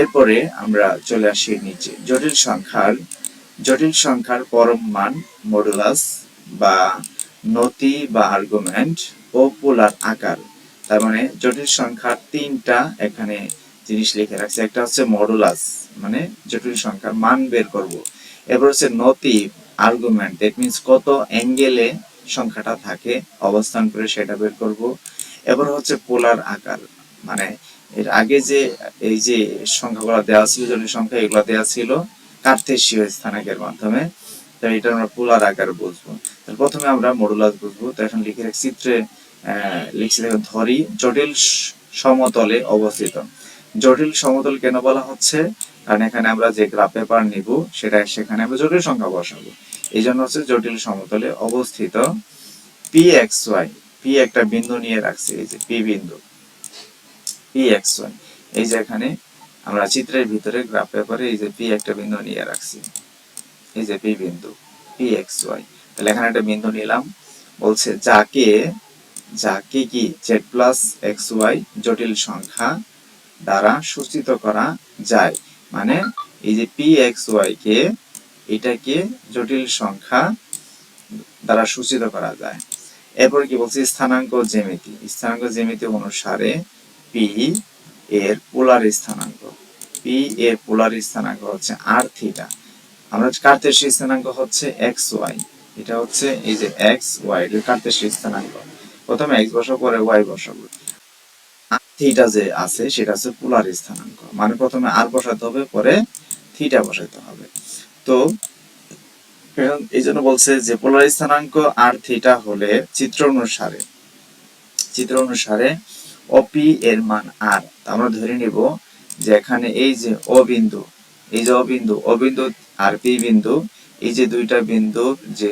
এরপরে আমরা চলে আসি নিচে। জটিল সংখ্যার জটিল সংখ্যার পরম মান মডুলাস বা নতি বা আর্গুমেন্ট ও পোলার আকার। তার মানে জটিল সংখ্যার তিনটা এখানে জিনিস লিখে রাখছে। একটা হচ্ছে মডুলাস মানে জটিল সংখ্যার মান বের করব। এরপর হচ্ছে নতি আর্গুমেন্ট দ্যাট মিন্স কত অ্যাঙ্গেলে সংখ্যাটা থাকে, অবস্থান করে সেটা বের করব। এরপর হচ্ছে পোলার আকার মানে এর আগে যে এই যে সংখ্যাগুলো দেওয়া ছিল জটিল সংখ্যা এগুলো দেওয়া ছিল কার্তেশীয় স্থানাঙ্কের মাধ্যমে। তো এটা আমরা পোলার আকার বুঝব। তাহলে প্রথমে আমরা মডুলাস বুঝব। তো এখন লিখে চিত্রে লিখছি দেখো ধরি, জটিল সমতলে অবস্থিত। জটিল সমতল কেন বলা হচ্ছে? কারণ এখানে আমরা যে গ্রাফ পেপার নিব, সেটা সেখানে আমরা জটিল সংখ্যা বসাবো। এই জন্য হচ্ছে জটিল সমতলে অবস্থিত। পি এক্স ওয়াই পি একটা বিন্দু নিয়ে রাখছি, এই যে পি বিন্দু। এই যে এখানে আমরা চিত্রের ভিতরে গ্রাফ পেপারে এই যে পি একটা বিন্দু নিয়ে রাখছি। এই যে পি বিন্দু পি এক্স ওয়াই তাহলে এখানে একটা বিন্দু নিলাম। বলছে যাকে যাকে কি জেড প্লাস এক্স ওয়াই জটিল সংখ্যা দ্বারা সূচিত করা যায়। মানে এই যে পি এক্স ওয়াই কে, এটাকে জটিল সংখ্যা দ্বারা সূচিত করা যায়। এরপর কি বলছি? স্থানাঙ্ক জ্যামিতি। স্থানাঙ্ক অনুসারে পি এর পোলার স্থানাঙ্ক। পি এর পোলার স্থানাঙ্ক হচ্ছে আর থিটা আমরা স্থানাঙ্ক হচ্ছে এক্স ওয়াই এটা হচ্ছে এই যে এক্স ওয়াই স্থানাঙ্ক। প্রথমে এক্স বসাবো পরে ওয়াই বসাবো থিটা যে আছে, সেটা হচ্ছে পোলার স্থানাঙ্ক। মানে প্রথমে আর বসাতে হবে, পরে থিটা বসাতে হবে। তো এই জন্য বলছে যে পোলার স্থানাঙ্ক আর থিটা হলে চিত্র অনুসারে চিত্র অনুসারে অপি এর মান আর আমরা ধরে নিব যে এখানে এই যে ও বিন্দু, এই যে অবিন্দু অবিন্দু আর পি বিন্দু, এই যে দুইটা বিন্দু যে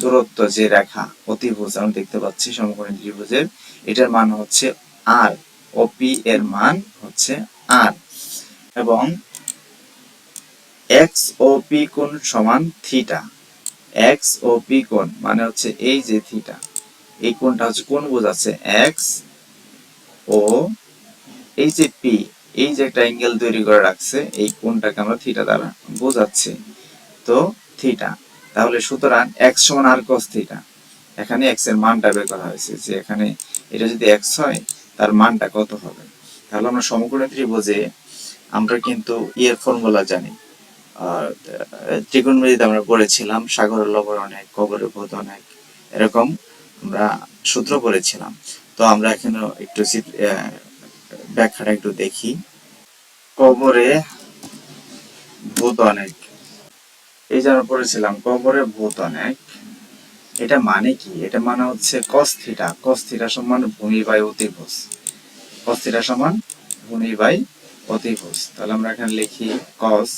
দূরত্ব যে রেখা, অতিভুজ, আমরা দেখতে পাচ্ছি সমকোণী ত্রিভুজের, এটার মান হচ্ছে আর ওপি এর মান হচ্ছে আর এবং এক্স ও পি কোণ সমান থিটা। এক্স ও পি কোণ মানে হচ্ছে এই যে থিটা। এই কোণটা হচ্ছে কোণ বোঝাচ্ছে এক্স ও এই যে পি এই যে একটা অ্যাঙ্গেল তৈরি করে রাখছে, এই কোণটাকে আমরা থিটা দ্বারা বোঝাচ্ছি। তো থিটা তাহলে সুতরাং এক্স সমান আর cos থিটা এখানে এক্সের মানটা বের করা হয়েছে যে এখানে এটা যদি এক্স হয়, তার মানটা কত হবে? তাহলে আমরা সমকোণী ত্রিভুজে আমরা কিন্তু ইয়ের ফর্মুলা জানি। আর ত্রিকোণমিতিতে আমরা পড়েছিলাম, সাগরের লবণ অনেক, কবরের ভূত অনেক, এরকম আমরা সূত্র পড়েছিলাম। তো আমরা এখানে একটু ব্যাখ্যাটা একটু দেখি। কবরে ভূত অনেক। এই যে পড়েছিলাম, কবরে ভূত অনেক। এটা মানে কি? এটা মানে হচ্ছে cos থিটা cos থিটা সমান ভূমি বাই অতিভুজ। cos থিটা সমান ভূমি বাই অতিভুজ। তাহলে আমরা এখানে লিখি কস।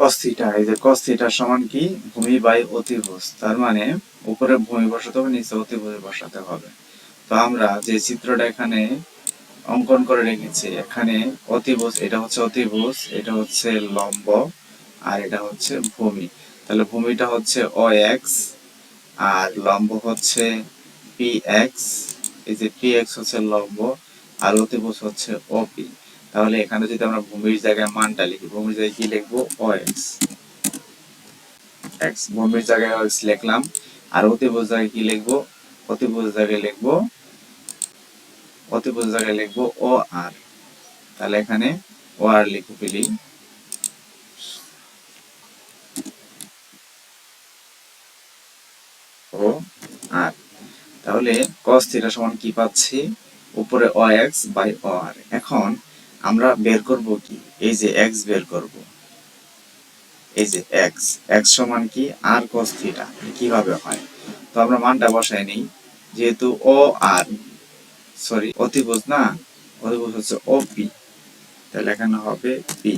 কস্থিটা, এই যে কস্থিটা সমান কি? ভূমি বাই অতিভুজ। তার মানে উপরে ভূমি বসাতে হবে, নিচে অতিভুজ বসাতে হবে। তো আমরা যে চিত্রটা এখানে অঙ্কন করে রেখেছি, এখানে অতিভুজ, এটা হচ্ছে অতিভুজ, এটা হচ্ছে লম্ব, আর এটা হচ্ছে ভূমি। তাহলে ভূমিটা হচ্ছে ও এক্স, আর লম্ব হচ্ছে পি এক্স, এই যে পি এক্স হচ্ছে লম্ব, আর অতিভুজ হচ্ছে ওপি তাহলে এখানে যদি আমরা ভূমির জায়গায় মানটা লিখি, ভূমির জায়গায় কি লিখব? ও এক্স। এক্স, ভূমির জায়গায় লিখলাম, আর অতিভুজ জায়গায় কি লিখব? অতিভুজ জায়গায় লিখব? অতিভুজ জায়গায় লিখব? ও আর। তাহলে এখানে ও আর লিখে ফেলি। ও আর। তাহলে cos থিটা সমান কি পাচ্ছি? উপরে ও এক্স বাই ও আর। এখন আমরা বের করব কি? এই যে এক্স বের করব। এই যে এক্স। এক্স সমান কি? আর cos থিটা কীভাবে হয়? তো আমরা মানটা বসাই নেই, যেহেতু ও আর সরি অতিভুজ না, অতিভুজ হচ্ছে ওপি তাহলে এখানে হবে পি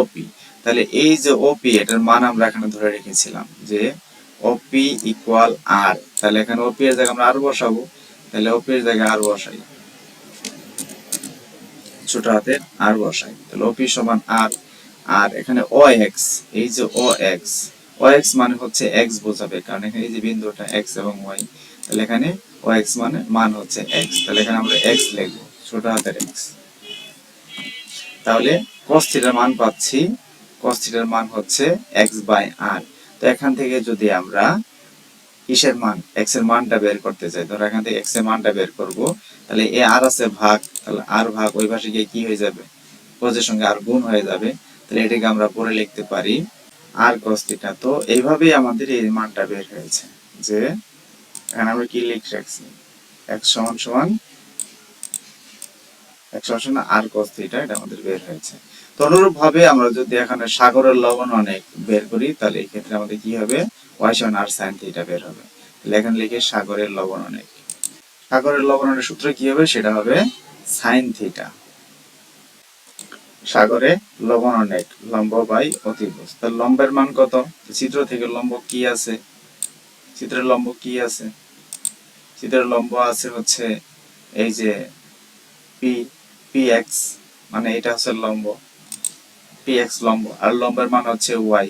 ওপি তাহলে এই যে ওপি এটার মান আমরা এখানে ধরে রেখেছিলাম যে ওপি ইকুয়াল আর তাহলে এখানে ওপি এর জায়গায় আমরা আর বসাবো, তাহলে ওপি এর জায়গায় আর বসাই। ছোট হাতের আর বসাই, তাহলে ওপি সমান আর আর এখানে ও এক্স এই যে ও এক্স ও এক্স মানে হচ্ছে এক্স বোঝাবে, কারণ এখানে এই যে বিন্দুটা এক্স এবং ওয়াই, তাহলে এখানে ও এক্স মানে মান হচ্ছে এক্স, তাহলে এখানে আমরা এক্স লিখব, ছোট হাতের এক্স। তাহলে cos থিটার মান পাচ্ছি, cos থিটার মান হচ্ছে x বাই r তো এখান থেকে যদি আমরা কিসের মান x এর মানটা বের করতে চাই, ধরো এখান থেকে x এর মানটা বের করব, তাহলে এ আর আছে ভাগ, তাহলে আর ভাগ ওই পাশে গিয়ে কি হয়ে যাবে? এর সঙ্গে আর গুণ হয়ে যাবে, তাহলে এটাকে আমরা পরে লিখতে পারি আর cos থিটা তো এইভাবেই আমাদের এই মানটা বের হয়েছে যে এখানে আমরা কি লিখে রাখছি? x সমান সমান, x সমান সমান আর cos থিটা এটা আমাদের বের হয়েছে। তো অনুরূপ ভাবে আমরা যদি এখানে সাগরের লবণ অনেক বের করি, তাহলে এই ক্ষেত্রে আমাদের কি হবে? y সমান আর sin থিটা বের হবে। তাহলে এখানে লিখে সাগরের লবণ অনেক। সাগরের লবণ অনেক সূত্র কি হবে? সেটা হবে sin থিটা সাগরে লবণ অনেক, লম্ব বাই অতিভুজ। তার লম্বের মান কত? চিত্র থেকে লম্ব কি আছে? চিত্রের লম্ব কি আছে? চিত্রের লম্ব আছে হচ্ছে এই যে পি পি এক্স মানে এটা হচ্ছে লম্ব। পি এক্স লম্ব, আর লম্বের মান হচ্ছে ওয়াই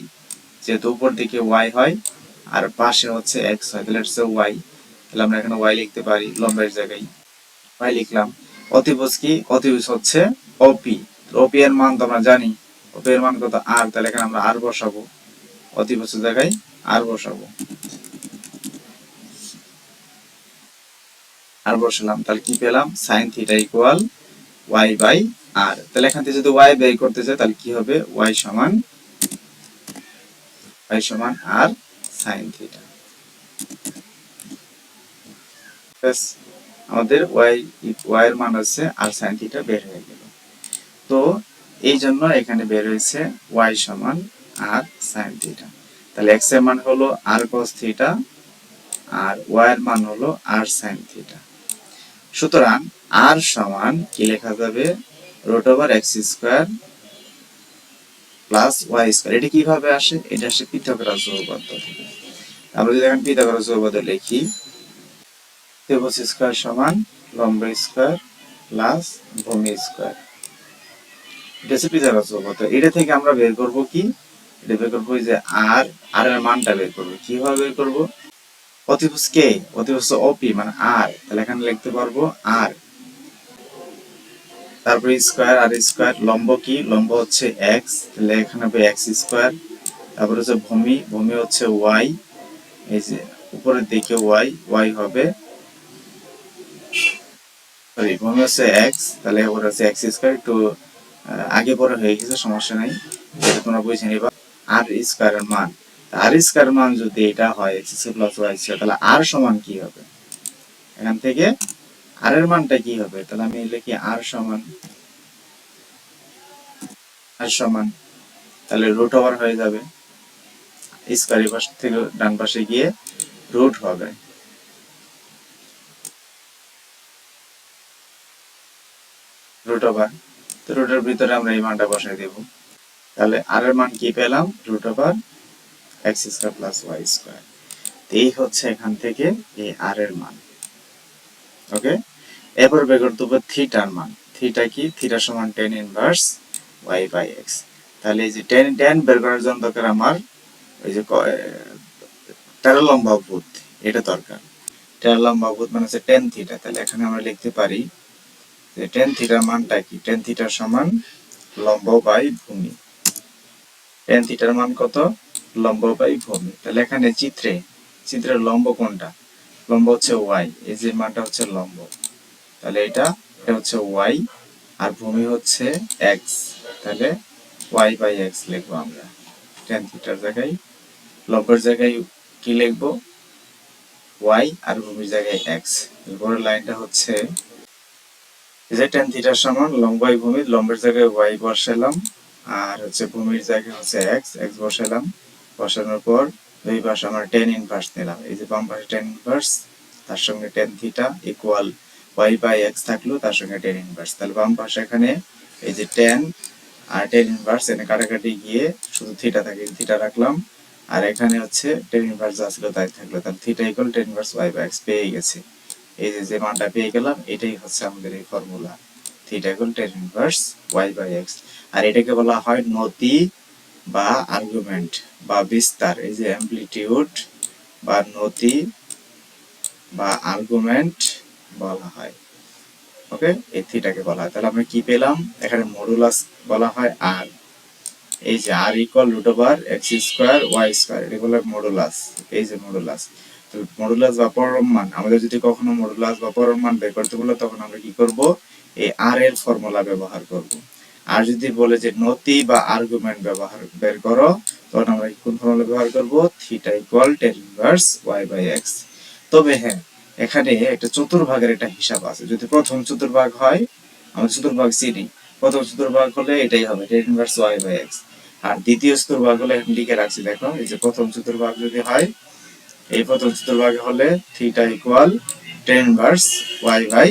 যেহেতু উপর দিকে ওয়াই হয়, আর পাশে হচ্ছে এক্স হয়, তাহলে হচ্ছে ওয়াই তাহলে আমরা এখানে ওয়াই লিখতে পারি লম্বের জায়গায়। ওয়াই লিখলাম। অতিভুজ কি? অতিভুজ হচ্ছে ওপি ওপি এর মান তো আমরা জানি ওপি এর মান কত? আর, তাহলে এখানে আমরা আর বসাবো। অতিভুজের জায়গায় আর বসাবো। আর বসালাম, তাহলে কি পেলাম? Sine theta equal Y by R তাহলে এখান থেকে যদি ওয়াই বের করতে চাই, তাহলে কি হবে? ওয়াই সমান ওয়াই সমান আর সাইন থিটা আমাদের ওয়াই ওয়াই এর মান হচ্ছে আর সাইন থিটা বের হয়ে গেল। তো এই জন্য এখানে বের হয়েছে ওয়াই সমান আর সাইন থিটা তাহলে এক্সের মান হলো আর cos থিটা আর ওয়াই এর মান হলো আর সাইন থিটা সুতরাং আর সমান কি লেখা যাবে? Root over X square plus Y square এটা কীভাবে আসে? এটা আসে পিথাগোরাস উপপাদ্য থেকে। আমরা যদি এখন পিথাগোরাস উপপাদ্য লিখি, ত্রিভুজ স্কোয়ার সমান লম্ব স্কোয়ার প্লাস ভূমি স্কোয়ার পিথাগোরাস উপপাদ্য এটা থেকে আমরা বের করব কি? এটা বের করব যে আর আর এর মানটা বের করব। কীভাবে বের করব? অতিভুজ কে? অতিভুজ ওপি মানে আর। তাহলে এখানে লিখতে পারব আর। তারপরে স্কোয়ার আর স্কোয়ার লম্ব কি? লম্ব হচ্ছে এক্স তাহলে এখানে হবে এক্স স্কোয়ার তারপরে হচ্ছে ভূমি। ভূমি হচ্ছে ওয়াই এই যে উপরের দিকে ওয়াই ওয়াই হবে সরি ভূমি হচ্ছে এক্স তাহলে ওর হচ্ছে এক্স স্কোয়ার আহ, আগে পরে হয়ে গেছে, সমস্যা নাই। যেটা তোমরা বুঝে নিবা। আর স্কোয়ারের মান। আর স্কোয়ার মান যদি এটা হয় এক্স প্লাস ওয়াই তাহলে আর সমান কি হবে? এখান থেকে আর এর মানটা কি হবে? তাহলে আমি লিখি আর সমান আর সমান। তাহলে রুট ওভার হয়ে যাবে। স্কোয়ার পাশ থেকে ডান পাশে গিয়ে রুট হবে। রুট ওভার তো রুটের ভিতরে আমরা এই মানটা বসাই দেব। তাহলে আর এর মান কি পেলাম? Root over X square plus Y square এই হচ্ছে এখান থেকে এই আর এর মান। ওকে এরপর বের করতে হবে থিটার মান। থিটা কি? থিটা সমান tan inverse Y by X তাহলে এই যে টেন টেন বের করার জন্য দরকার আমার ওই যে তেরো লম্বা ভূত এটা দরকার। তেরো লম্বা ভূত মানে হচ্ছে টেন থিটা তাহলে এখানে আমরা লিখতে পারি টেন থিটার মানটা কি? টেন থিটার সমান লম্ব বাই ভূমি। টেন থিটার মান কত? লম্ব বাই ভূমি। তাহলে এখানে চিত্রে, চিত্রের লম্ব কোনটা? লম্ব হচ্ছে ওয়াই এই যে মানটা হচ্ছে লম্ব। তাহলে এটা এটা হচ্ছে ওয়াই আর ভূমি হচ্ছে এক্স তাহলে ওয়াই বাই এক্স লিখব আমরা। টেন থিটার জায়গায় লম্বের জায়গায় কি লিখব? ওয়াই আর ভূমির জায়গায় এক্স পরের লাইনটা হচ্ছে যে টেন থিটার সমান লম্ব বাই ভূমি, লম্বের জায়গায় ওয়াই বসালাম, আর হচ্ছে ভূমির জায়গায় হচ্ছে এক্স এক্স বসালাম। বসানোর পর দুই পাশে আমরা টেন ইনভার্স নিলাম। এই যে বাম পাশে টেন ইনভার্স তার সঙ্গে tan theta equal Y by X থাকল, তার সঙ্গে টেন ইনভার্স তাহলে বাম পাশে এখানে এই যে টেন আর টেন ইনভার্স এনে কাটাকাটি গিয়ে শুধু থিটা থাকে থিটা রাখলাম। আর এখানে হচ্ছে টেন ইনভার্স যা ছিল তাই থাকল। তাহলে theta equal tan inverse Y by X পেয়ে গেছে। এই যে যে মানটা পেয়ে গেলাম, এটাই হচ্ছে আমাদের এই formula theta equal tan inverse Y by X আর এটাকে বলা হয় নতি বা আর্গুমেন্ট বা বিস্তার। এই যে অ্যাম্পলিটিউড বা নতি বা আর্গুমেন্ট বলা হয়। ওকে এই থিটাকে বলা হয়। তাহলে আমরা কি পেলাম? এখানে মডুলাস বলা হয় আর এই যে R equal root over X square Y square এটা বলে মডুলাস এই যে মডুলাস মডুলাস বা পরম মান, আমাদের যদি কখনো মডুলাস বা পরম মান বের করতে বলে, তখন আমরা কি করব? এই আর এর ফর্মুলা ব্যবহার করব। আর যদি বলে যে নতি বা আর্গুমেন্ট ব্যবহার, বের করো, তখন আমরা কোন ফর্মুলা ব্যবহার করব? Theta equal tan inverse Y by X তবে হ্যাঁ এখানে একটা চতুর্ভাগের একটা হিসাব আছে। যদি প্রথম চতুর্ভাগ হয় আমরা চতুর্ভাগ চিনি প্রথম চতুর্ভাগ হলে এটাই হবে tan inverse Y by X আর দ্বিতীয় চতুর্ভাগ হলে লিখে রাখছি, দেখো, এই যে প্রথম চতুর্ভাগ যদি হয় এই প্রথম চতুর্ভাগে হলে theta equal tan inverse Y by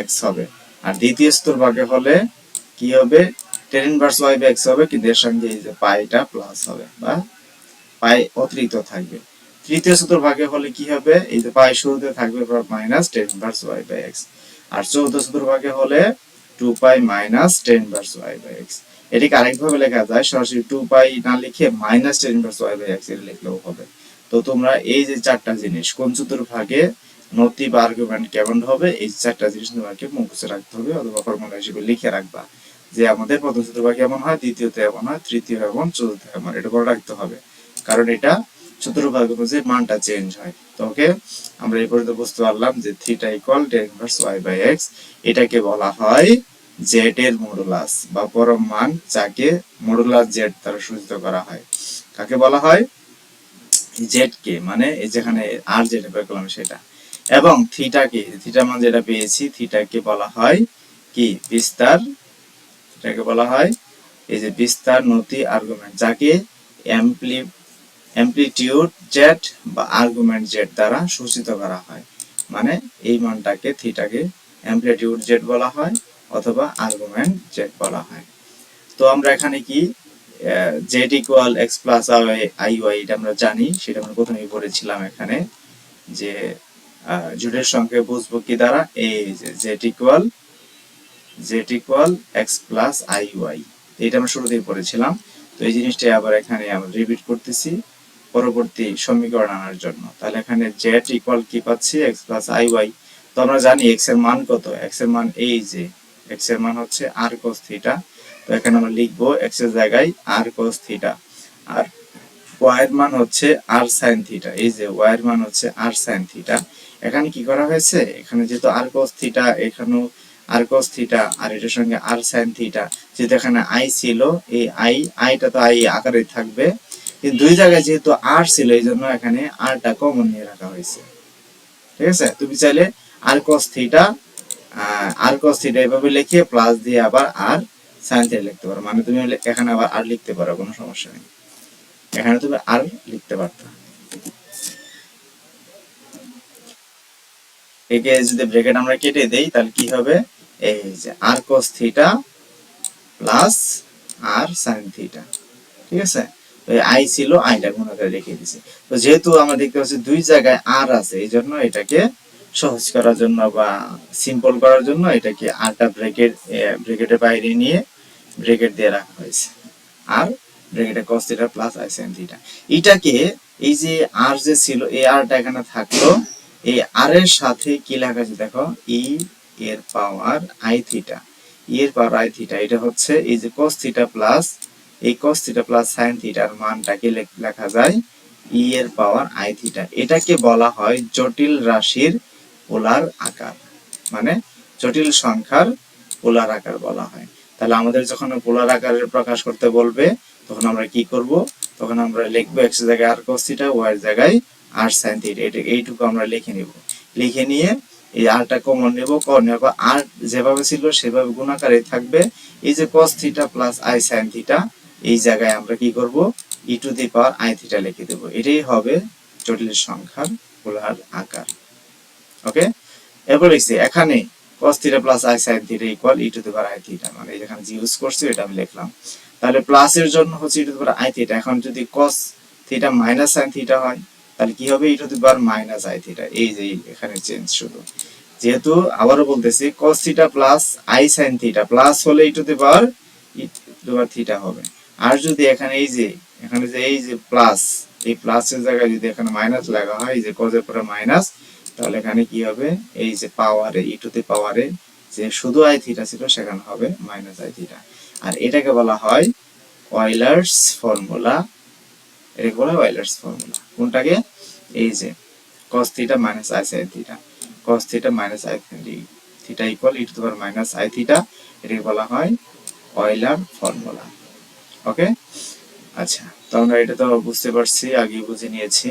X হবে। আর দ্বিতীয় চতুর্ভাগে হলে কি হবে? Tan inverse Y by X হবে, কিন্তু এর সঙ্গে এই যে পাইটা প্লাস হবে বা পাই অতিরিক্ত থাকবে। তৃতীয় চতুর্ভাগে হলে কি হবে? এই যে পাই শুরুতে থাকবে minus tan inverse Y by X. আর চৌদ্দ চতুর্ভাগে হলে two pi minus tan inverse Y by X. এটিকে আরেকভাবে লেখা যায়, সরাসরি টু পাই না লিখে minus tan inverse Y by X এটা লিখলেও হবে। তো তোমরা এই যে চারটা জিনিস, কোন চতুর্ভাগে নতি বা আর্গুমেন্ট কেমন হবে, এই চারটা জিনিস তোমাকে মুখস্থ রাখতে হবে অথবা ফর্মুলা হিসেবে লিখে রাখবা যে আমাদের প্রথম চতুর্ভাগে এমন হয় দ্বিতীয়তে এমন হয়, তৃতীয় এমন চতুর্থ এমন এটা করে রাখতে হবে। কারণ এটা চতুর্ভাগ অনুযায়ী মানটা চেঞ্জ হয়। তো ওকে, আমরা এই পর্যন্ত বুঝতে পারলাম যে theta equal tan inverse Y by X এটাকে বলা হয় জেড এর মডুলাস বা পরম মান যাকে মডুলাস জেড দ্বারা সূচিত করা হয়। কাকে বলা হয়? জেড কে মানে যেখানে আর যেটা বের করলাম সেটা। এবং থিটা কে থিটা মান যেটা পেয়েছি থিটাকে বলা হয় কি? বিস্তার এটাকে বলা হয় এই যে বিস্তার, নতি আর্গুমেন্ট যাকে অ্যাম্পলি অ্যাম্পলিটিউড জেড বা আর্গুমেন্ট জেড দ্বারা সূচিত করা হয়। মানে এই মানটাকে থিটাকে অ্যাম্পলিটিউড জেড বলা হয় অথবা আর্গুমেন্ট জেড বলা হয়। তো আমরা এখানে কি Z equal X plus I Y এটা আমরা জানি, সেটা আমরা প্রথমেই পড়েছিলাম এখানে যে জোটের সংখ্যা বুঝব কি দ্বারা? যে Z equal Z equal X plus I Y এটা আমরা শুরুতেই পড়েছিলাম তো এই জিনিসটাই আবার এখানে আমরা রিপিট করতেছি পরবর্তী সমীকরণ আনার জন্য। তাহলে এখানে জেড ইকুয়াল কি পাচ্ছি? এক্স প্লাস আই ওয়াই তো আমরা জানি এক্সের মান কত? এক্সের মান এই যে এক্সের মান হচ্ছে আর কোস থিটা তো এখানে আমরা লিখব এক্সের জায়গায় আর কোস থিটা আর ওয়াই এর মান হচ্ছে আর সাইন থিটা এই যে ওয়াই এর মান হচ্ছে আর সাইন থিটা এখানে কি করা হয়েছে? এখানে যেহেতু আর কোস থিটা এখানেও আর কোস থিটা আর এটার সঙ্গে আর সাইন থিটা যেহেতু এখানে আই ছিল, এই আই আইটা তো আই আকারে থাকবে। কিন্তু দুই জায়গায় যেহেতু আর ছিল, এই জন্য এখানে আরটা কমন নিয়ে রাখা হয়েছে। ঠিক আছে? তুমি চাইলে আর cos theta r cos theta এভাবে লিখে প্লাস দিয়ে আবার আর সাইন থিটা লিখতে পারো। মানে তুমি এখানে আবার আর লিখতে পারো, কোনো সমস্যা নেই। এখানে তুমি আর লিখতে পারতো। একে যদি ব্রেকেট আমরা কেটে দেই, তাহলে কি হবে? এই যে R cos theta plus R sin theta ঠিক আছে? আই ছিল আইটা গুণ করে রেখে দিছি। তো যেহেতু আমরা দেখতে পাচ্ছি দুই জায়গায় আর আছে, এই জন্য এটাকে সহজ করার জন্য বা সিম্পল করার জন্য এটাকে আরটা ব্রেকেট ব্রেকেটের বাইরে নিয়ে ব্রেকেট দিয়ে রাখা হয়েছে। আর ব্রেকেটে cos theta plus I sin theta এটাকে এই যে আর যে ছিল, এই আরটা এখানে থাকল, এই আর এর সাথে কি লেখা আছে দেখো? ই এর পাওয়ার আই থিটা ই এর পাওয়ার আই থিটা এটা হচ্ছে এই যে cos থিটা প্লাস এই cos থিটা প্লাস sin থিটার মানটাকে লেখা যায় ই এর পাওয়ার আই থিটা এটাকে বলা হয় জটিল রাশির পোলার আকার মানে জটিল সংখ্যার পোলার আকার বলা হয়। তাহলে আমাদের যখন পোলার আকারের প্রকাশ করতে বলবে, তখন আমরা কি করব? তখন আমরা লিখব এক্স জায়গায় আর cos থিটা ওয়াই জায়গায় আর সাইন থিটা এইটুকু আমরা লিখে নিব। লিখে নিয়ে এই আরটা কমন নেব কমন নেব আর যেভাবে ছিল সেভাবে গুণাকারে থাকবে। এই যে cos theta plus I sine theta এই জায়গায় আমরা কি করব? E to the power I theta লিখে দেব। এটাই হবে জটিল সংখ্যার পোলার আকার। ওকে এরপর লিখছি এখানে cos theta plus I sine theta equal E to the power I theta মানে যেখানে ইউজ করছি, এটা আমি লিখলাম। তাহলে প্লাসের জন্য হচ্ছে E to the power I theta এখন যদি cos theta minus sine theta হয়, তাহলে কি হবে? E to the power minus I theta এই যে এখানে চেঞ্জ শুধু। যেহেতু আবারও বলতেছি, cos theta plus I sin theta plus হলে E to the power E to power theta হবে। আর যদি এখানে এই যে, এখানে যে এই যে প্লাস এই প্লাসের জায়গায় যদি এখানে মাইনাস লাগা হয়, এই যে cos এর পরে মাইনাস তাহলে এখানে কি হবে? এই যে পাওয়ারে ই টু দি পাওয়ারে যে শুধু আই থিটা ছিল, সেখানে হবে মাইনাস আই থিটা আর এটাকে বলা হয় অয়েলার্স ফর্মুলা এটাকে বলা হয় অয়েলার্স ফর্মুলা কোনটাকে? এই যে cos theta minus I sine theta cos theta minus I theta equal E to the power minus I theta এটাকে বলা হয় অয়েলার ফর্মুলা ওকে আচ্ছা তো আমরা এটা তো বুঝতে পারছি আগে বুঝে নিয়েছি।